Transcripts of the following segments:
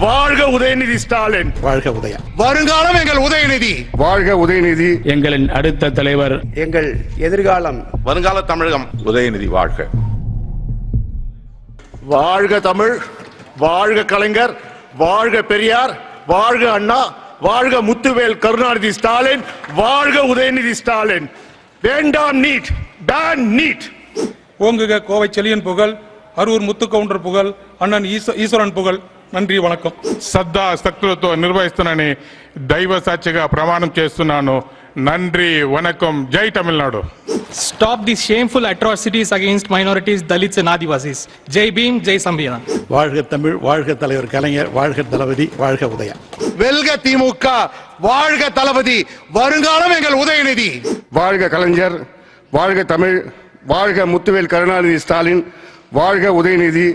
வாழ்க உதயநிதி ஸ்டாலின். வாழ்க உதயா வருங்காலம் எங்கள் உதயநிதி. வாழ்க உதயநிதி. எங்களின் அடுத்த தலைவர். எங்கள் எதிர்காலம். வருங்கால தமிழகம். உதயநிதி வாழ்க. வாழ்க தமிழ் வாழ்க கலைஞர் வாழ்க பெரியார் வாழ்க அண்ணா வாழ்க முத்துவேல் கருணாநிதி ஸ்டாலின் வாழ்க உதயநிதி ஸ்டாலின். வேண்டாம் நீட் பேன் நீட். ஓங்குக கோவை செலியன் புகழ் அரூர் முத்துக்கவுண்டர் புகழ் அண்ணன் ஈஸ்வ- ஈஸ்வரன் புகழ். நன்றி వణకం శ్రద్ధ శక్తులతో నిర్వహిస్తున్నానని దైవ సాక్షిగా ప్రమాణం చేస్తున్నాను నంద్రి వనకం జై Tamil Nadu Stop these shameful atrocities against minorities, Dalits and Adivasis. Jai Bhim, Jai Sambhidan. வாழ்க தமிழ் வாழ்க தலைவர் கலைஞர் வாழ்க தளபதி வாழ்க உதயா வெல்க திமுக வாழ்க தளபதி வருங்காலம் எங்கள் உதயநிதி வாழ்க கலைஞர் வாழ்க தமிழ் வாழ்க முத்துவேல் கருணாநிதி ஸ்டாலின் வாழ்க உதயநிதி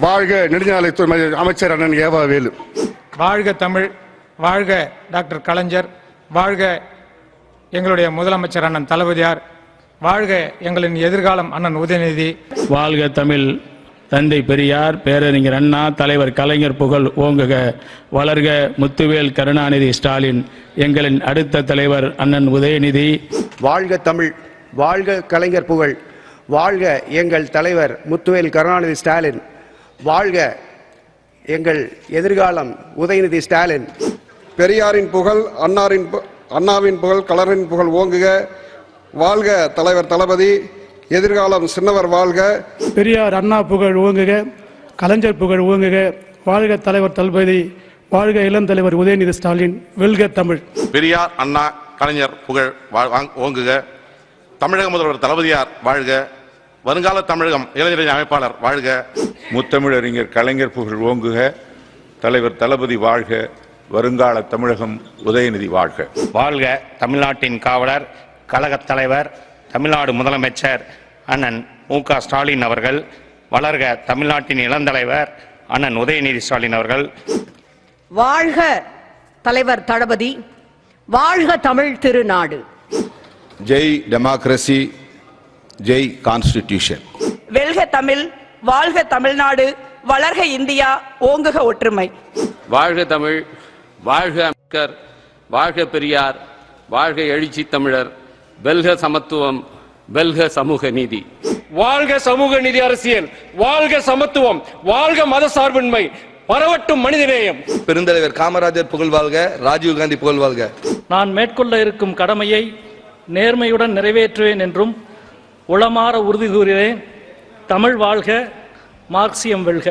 வாழ்க நெடுஞ்சாலைத்துறை அமைச்சர் அண்ணன் ஏவா வேலு. வாழ்க தமிழ் வாழ்க டாக்டர் கலைஞர் வாழ்க எங்களுடைய முதலமைச்சர் அண்ணன் தளபதியார் வாழ்க எங்களின் எதிர்காலம் அண்ணன் உதயநிதி. வாழ்க தமிழ் தந்தை பெரியார் பேரறிஞர் அண்ணா தலைவர் கலைஞர் புகழ் ஓங்குக வளர்க முத்துவேல் கருணாநிதி ஸ்டாலின் எங்களின் அடுத்த தலைவர் அண்ணன் உதயநிதி. வாழ்க தமிழ் வாழ்க கலைஞர் புகழ் வாழ்க எங்கள் தலைவர் முத்துவேல் கருணாநிதி ஸ்டாலின். வாழ்க எங்கள் எதிர்காலம் உதயநிதி ஸ்டாலின். பெரியாரின் புகழ் அன்னாரின் பு- அண்ணாவின் புகழ் கலரின் புகழ் ஓங்குக. வாழ்க தலைவர் தளபதி எதிர்காலம் சின்னவர் வாழ்க. பெரியார் அண்ணா புகழ் ஓங்குக கலைஞர் புகழ் ஓங்குக. வாழ்க தலைவர் தளபதி வாழ்க இளம் தலைவர் உதயநிதி ஸ்டாலின். வெல்க தமிழ். பெரியார் அண்ணா கலைஞர் புகழ் வா- வாங்- ஓங்குக. தமிழக முதல்வர் தளபதியார் வாழ்க. வருங்கால தமிழகம் இளைஞரணி அமைப்பாளர் வாழ்க. முத்தமிழறிஞர் கலைஞர் புகழ் ஓங்குக தலைவர் தளபதி வாழ்க வருங்கால தமிழகம் உதயநிதி வாழ்க. வாழ்க தமிழ்நாட்டின் காவலர் கழகத் தலைவர் தமிழ்நாடு முதலமைச்சர் அண்ணன் மு க ஸ்டாலின் அவர்கள் வளர்க தமிழ்நாட்டின் இளந்தலைவர் அண்ணன் உதயநிதி ஸ்டாலின் அவர்கள். வாழ்க தலைவர் தளபதி வாழ்க தமிழ் திருநாடு. Jai democracy jai constitution. வெல்க தமிழ் வாழ்க தமிழ்நாடு வளர்க இந்தியா ஓங்குக ஒற்றுமை. வாழ்க தமிழ் வாழ்க அம்பேத்கர் வாழ்க பெரியார் வாழ்க எழுச்சி தமிழர் வெல்க சமத்துவம் வெல்க சமூக நீதி. வாழ்க சமூக நீதி அரசியல் வாழ்க சமத்துவம் வாழ்க மத சார்பின்மை பரவட்டும் மனிதநேயம் பெருந்தலைவர் காமராஜர் புகழ் வாழ்க ராஜீவ்காந்தி புகழ் வாழ்க. நான் மேற்கொள்ள இருக்கும் கடமையை நேர்மையுடன் நிறைவேற்றுவேன் என்றும் உளமாற உறுதி கூறுகிறேன் தமிழ் வாழ்க மார்க்சியம் வெல்க.